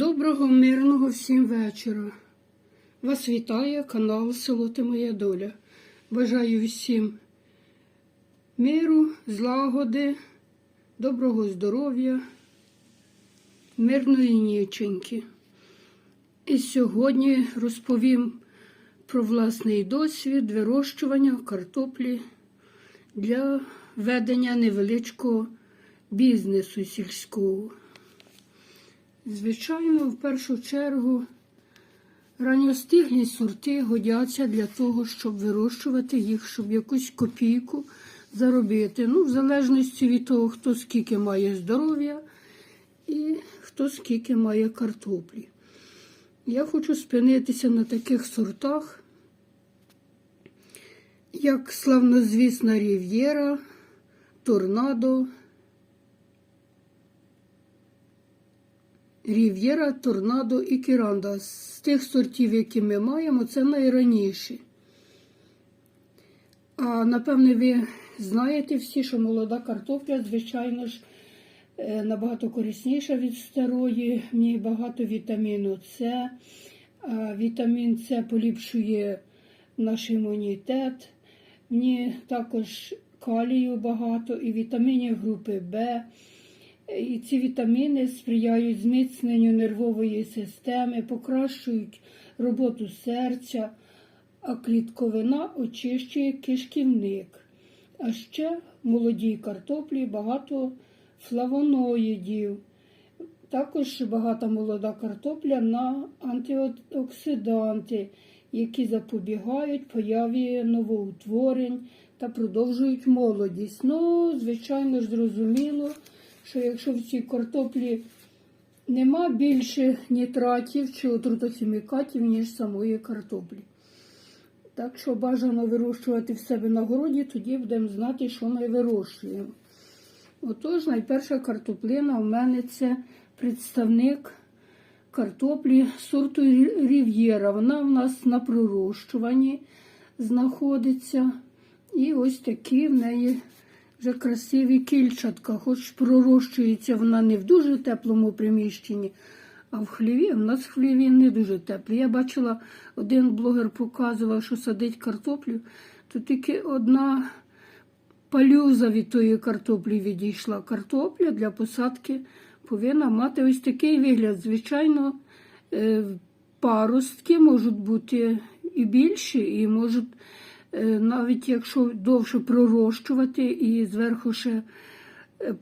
Доброго мирного всім вечора. Вас вітає канал Село Ти Моя Доля. Бажаю всім миру, злагоди, доброго здоров'я, мирної ніченьки. І сьогодні розповім про власний досвід вирощування картоплі для ведення невеличкого бізнесу сільського. Звичайно, в першу чергу ранньостиглі сорти годяться для того, щоб вирощувати їх, щоб якусь копійку заробити. Ну, в залежності від того, хто скільки має здоров'я і хто скільки має картоплі. Я хочу спинитися на таких сортах, як славнозвісна Рів'єра, Торнадо. Рів'єра, Торнадо і Кіранда. З тих сортів, які ми маємо, це найраніші. А напевне, ви знаєте всі, що молода картопля, звичайно ж, е, набагато корисніша від старої. В ній багато вітаміну С. А Вітамін С поліпшує наш імунітет. В ній також калію багато і вітамінів групи В. І ці вітаміни сприяють зміцненню нервової системи, покращують роботу серця, а клітковина очищує кишківник. А ще в молодій картоплі багато флавоноїдів. Також багата молода картопля на антиоксиданти, які запобігають появі новоутворень та продовжують молодість. Ну, звичайно ж, зрозуміло що якщо в цій картоплі нема більше нітратів чи отрутохімікатів, ніж самої картоплі. Так що бажано вирощувати в себе на городі, тоді будемо знати, що ми вирощуємо. Отож, найперша картоплина у мене це представник картоплі сорту Рів'єра. Вона в нас на пророщуванні знаходиться. І ось такі в неї вже красиві кільчатка, хоч пророщується вона не в дуже теплому приміщенні, а в хліві. У нас в хліві не дуже теплі. Я бачила, один блогер показував, що садить картоплю, то тільки одна палюза від тої картоплі відійшла. Картопля для посадки повинна мати ось такий вигляд. Звичайно, е, паростки можуть бути і більші, і можуть. Е, навіть якщо довше пророщувати і зверху ще